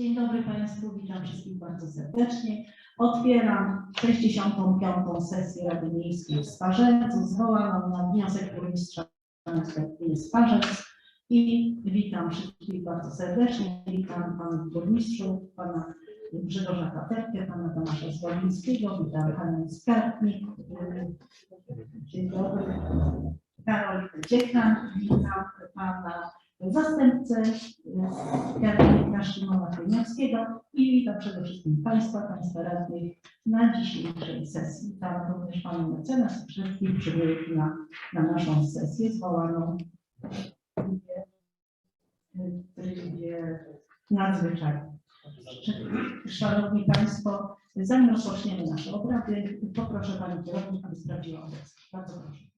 Dzień dobry Państwu, witam wszystkich bardzo serdecznie. Otwieram 65. sesję Rady Miejskiej w Sparzecu, zwołaną na wniosek burmistrza Sparzec. I witam wszystkich bardzo serdecznie. Witam panów burmistrzów, pana Grzegorza Katerkę, pana Tomasza Zwolińskiego, witam panią skarbnik. Dzień dobry. Karol Dziekan, witam pana zastępcę skarbnika Szymona Pieniowskiego i witam przede wszystkim Państwa, Państwa radnych na dzisiejszej sesji. Witam również Panią mecenas wszystkich przybyłych na, na naszą sesję zwołaną w trybie nadzwyczajnym. Szanowni Państwo, zanim rozpoczniemy nasze obrady, poproszę Panią Kierownik, aby sprawdziła obecność. Bardzo proszę.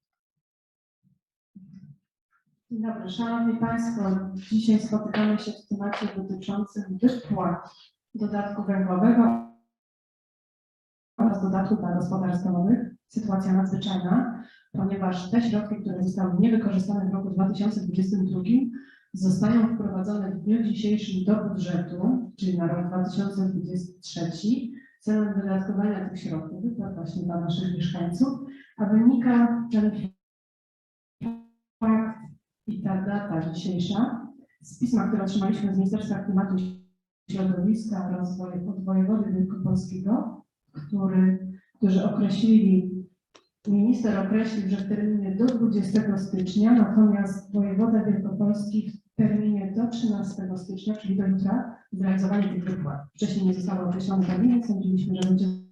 Dzień dobry, Szanowni Państwo. Dzisiaj spotykamy się w temacie dotyczącym wypłat dodatku węglowego oraz dodatku dla gospodarstw domowych. Sytuacja nadzwyczajna, ponieważ te środki, które zostały niewykorzystane w roku 2022 zostają wprowadzone w dniu dzisiejszym do budżetu, czyli na rok 2023, celem wydatkowania tych środków, wypłat właśnie dla naszych mieszkańców, a wynika ten ta data dzisiejsza z pisma, które otrzymaliśmy z Ministerstwa Klimatu i Środowiska oraz od wojewody wielkopolskiego, który, którzy określili, minister określił, że w terminie do 20 stycznia, natomiast wojewoda wielkopolski w terminie do 13 stycznia, czyli do jutra, zrealizowanie tych wypłat. Wcześniej nie zostały określone terminy, sądziliśmy, że będziemy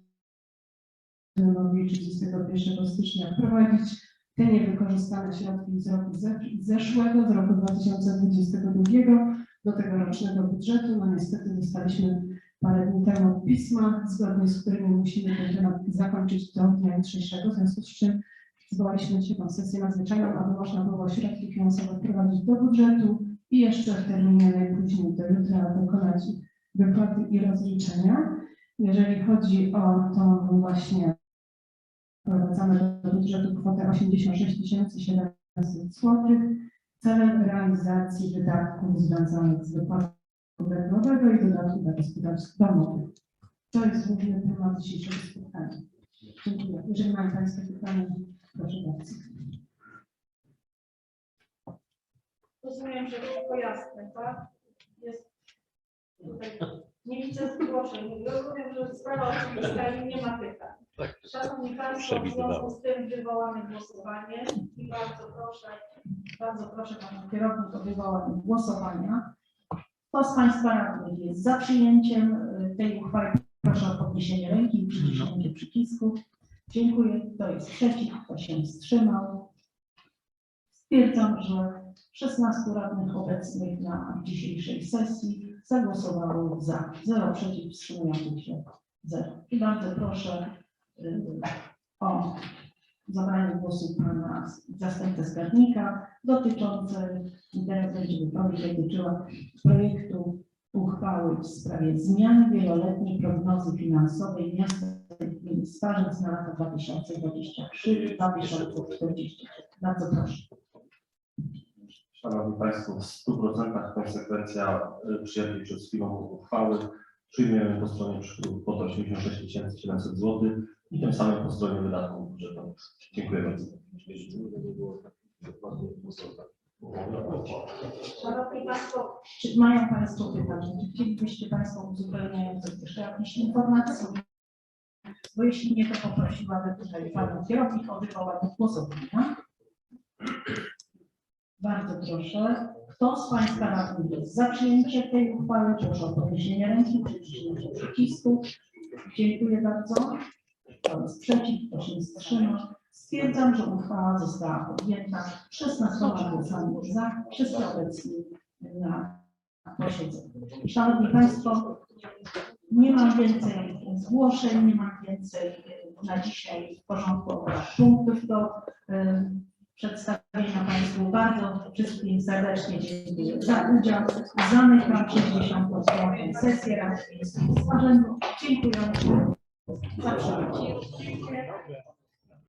mogli 31 stycznia wprowadzić te niewykorzystane środki z roku ze- zeszłego, z roku 2022 do tegorocznego budżetu. No niestety dostaliśmy parę dni temu pisma, zgodnie z którymi musimy ten temat zakończyć do dnia jutrzejszego, w związku z czym zwołaliśmy dzisiaj tą sesję nadzwyczajną, aby można było środki finansowe wprowadzić do budżetu i jeszcze w terminie najpóźniej do jutra dokonać wypłaty i rozliczenia. Jeżeli chodzi o tą właśnie wprowadzamy do budżetu kwotę 86 700 zł celem realizacji wydatków związanych z wypłatą węglowego i dodatku dla gospodarstw domowych. To jest główny temat dzisiejszego spotkania. Dziękuję. Jeżeli mają Państwo pytania, proszę bardzo. Rozumiem, że wszystko jasne, tak? Jest tutaj, nie widzę zgłoszeń. Rozumiem, że sprawa oczywista i nie ma pytań. Tak. Szanowni Państwo, w związku z tym wywołamy głosowanie i bardzo proszę, Bardzo proszę Panią Kierownik o wywołanie głosowania. Kto z Państwa radnych jest za przyjęciem y, tej uchwały? Proszę o podniesienie ręki i przyciśnięcie przycisku. Dziękuję. Kto jest przeciw? Kto się wstrzymał? Stwierdzam, że 16 radnych obecnych na dzisiejszej sesji zagłosowało za. 0 przeciw, wstrzymujących się 0. I bardzo proszę y, o zabranie głosu pana zastępcę skarbnika dotyczące, teraz będzie wypowiedź dotyczyła projektu uchwały w sprawie zmiany wieloletniej prognozy finansowej miasta Starzec na lata 2023-2040. Bardzo proszę. Szanowni Państwo, w 100% konsekwencja y, przyjętej przed chwilą uchwały. Przyjmujemy po stronie przychodów kwotę 86 700 zł i tym samym po stronie wydatków budżetowych. Dziękuję bardzo. Szanowni Państwo, Czy mają Państwo pytania? Czy chcielibyście Państwo uzupełniających jeszcze jakieś informacje? Bo jeśli nie, to poprosiłabym tutaj Panią Kierownik o wywołanie głosowania. Bardzo proszę. Kto z Państwa radnych jest za przyjęciem tej uchwały? Proszę o podniesienie ręki, przyciśnięcie przycisku. Dziękuję bardzo. Kto jest przeciw? Kto się wstrzymał? Stwierdzam, że uchwała została podjęta 16 głosami za, wszyscy obecni na posiedzeniu. Szanowni Państwo, nie mam więcej zgłoszeń, nie mam więcej na dzisiaj w porządku punktów do y, przedstawienia Państwu. Bardzo wszystkim serdecznie dziękuję za udział. Zamykam 65. sesję Rady Miejskiej w. Dziękuję za przybycie.